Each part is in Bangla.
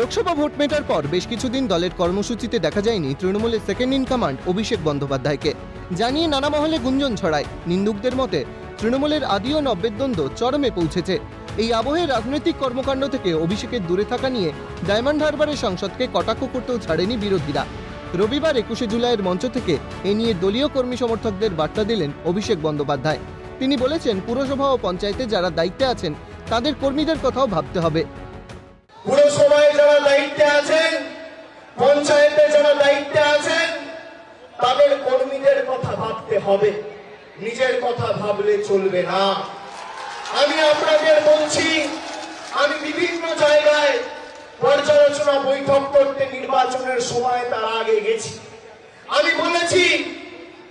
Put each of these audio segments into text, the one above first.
লোকসভা ভোট মেটার পর বেশ কিছুদিন দলের কর্মসূচিতে দেখা যায়নি তৃণমূলের সেকেন্ড ইন কমান্ড অভিষেক বন্দ্যোপাধ্যায়কে। জানিয়ে নানা মহলে গুঞ্জন ছড়ায়। নিন্দুকদের মতে, তৃণমূলের আদি ও নব্যের দ্বন্দ্ব চরমে পৌঁছেছে। এই আবহে রাজনৈতিক কর্মকাণ্ড থেকে অভিষেকের দূরে থাকা নিয়ে ডায়মন্ড হারবারের সংসদকে কটাক্ষ করতেও ছাড়েনি বিরোধীরা। রবিবার একুশে জুলাইয়ের মঞ্চ থেকে এ নিয়ে দলীয় কর্মী সমর্থকদের বার্তা দিলেন অভিষেক বন্দ্যোপাধ্যায়। তিনি বলেছেন, পুরসভা ও পঞ্চায়েতে যারা দায়িত্বে আছেন, তাদের কর্মীদের কথাও ভাবতে হবে। পুরসভায় যারা দায়িত্বে আছেন, পঞ্চায়েতে যারা দায়িত্বে আছেন, তাদের কর্মীদের কথা ভাবতে হবে। নিজের কথা ভাবলে চলবে না। আমি আপনাদের বলছি, আমি বিভিন্ন জায়গায় পর্যালোচনা বৈঠক করতে নির্বাচনের সময় তার আগে গেছি। আমি বলেছি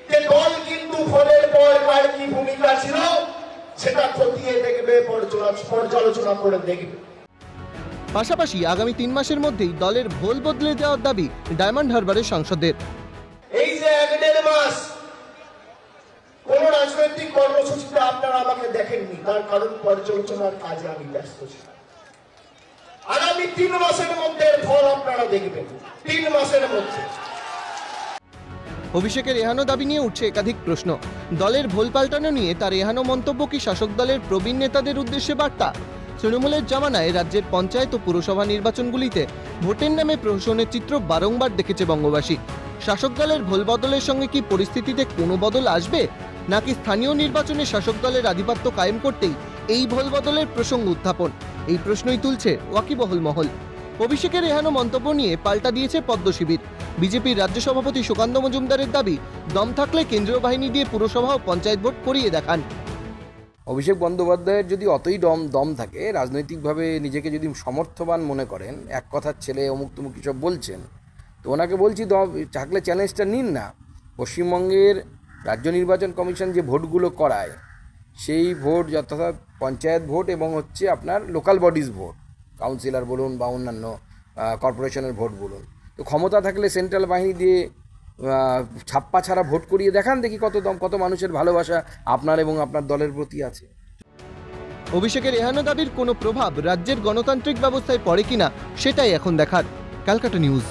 যে দল কিন্তু ফলের পর কার কি ভূমিকা ছিল, সেটা খতিয়ে দেখবে পর্যালোচ- পর্যালোচনা করে দেখবে। পাশাপাশি আগামী তিন মাসের মধ্যেই দলের ভোল বদলে দেওয়ার দাবি ডায়মন্ড হারবারের সাংসদের এই যে এক দেড় মাস কোন রাজনৈতিক কর্মসূচিতে আপনারা আমাকে দেখেননি তার কারণ পর্যালোচনার কাজে আমি ব্যস্ত ছিলাম। আগামী তিন মাসের মধ্যে ফল আপনারা দেখবেন তিন মাসের মধ্যে। অভিষেকের এহানো দাবি নিয়ে উঠছে একাধিক প্রশ্ন। দলের ভোল পাল্টানো নিয়ে তার এহানো মন্তব্য কি শাসক দলের প্রবীণ নেতাদের উদ্দেশ্যে বার্তা? তৃণমূলের জামানায় রাজ্যের পঞ্চায়েত ও পুরসভা নির্বাচনগুলিতে ভোটের নামে প্রহসনের চিত্র বারংবার দেখেছে বঙ্গবাসী। শাসক দলের ভোল বদলের সঙ্গে কি পরিস্থিতিতে কোনো বদল আসবে? নাকি স্থানীয় নির্বাচনে শাসক দলের আধিপত্য কায়েম করতেই এই ভোল বদলের প্রসঙ্গ উত্থাপন? এই প্রশ্নই তুলছে ওয়াকিবহল মহল। অভিষেকের এহানো মন্তব্য নিয়ে পাল্টা দিয়েছে পদ্ম শিবির। বিজেপির রাজ্য সভাপতি সুকান্ত মজুমদারের দাবি, দম থাকলে কেন্দ্রীয় বাহিনী দিয়ে পুরসভা ও পঞ্চায়েত ভোট করিয়ে দেখান। অভিষেক বন্দ্যোপাধ্যায়ের যদি অতই দম দম থাকে, রাজনৈতিকভাবে নিজেকে যদি সমর্থবান মনে করেন, এক কথার ছেলে অমুক তমুক সব বলছেন, তো ওনাকে বলছি দম থাকলে চ্যালেঞ্জটা নিন না। পশ্চিমবঙ্গের রাজ্য নির্বাচন কমিশন যে ভোটগুলো করায়, সেই ভোট যথাযথ পঞ্চায়েত ভোট এবং হচ্ছে আপনার লোকাল বডিজ ভোট, কাউন্সিলর বলুন বা অন্যান্য কর্পোরেশনের ভোট বলুন। তো ক্ষমতা থাকলে সেন্ট্রাল বাহিনী দিয়ে ছাপ্পা ছাড়া ভোট করিয়ে দেখান, দেখি কত দম, কত মানুষের ভালোবাসা আপনার এবং আপনার দলের প্রতি আছে। অভিষেকের এহানো দাবির কোনো প্রভাব রাজ্যের গণতান্ত্রিক ব্যবস্থায় পড়ে কিনা, সেটাই এখন দেখার ক্যালকাটা নিউজ।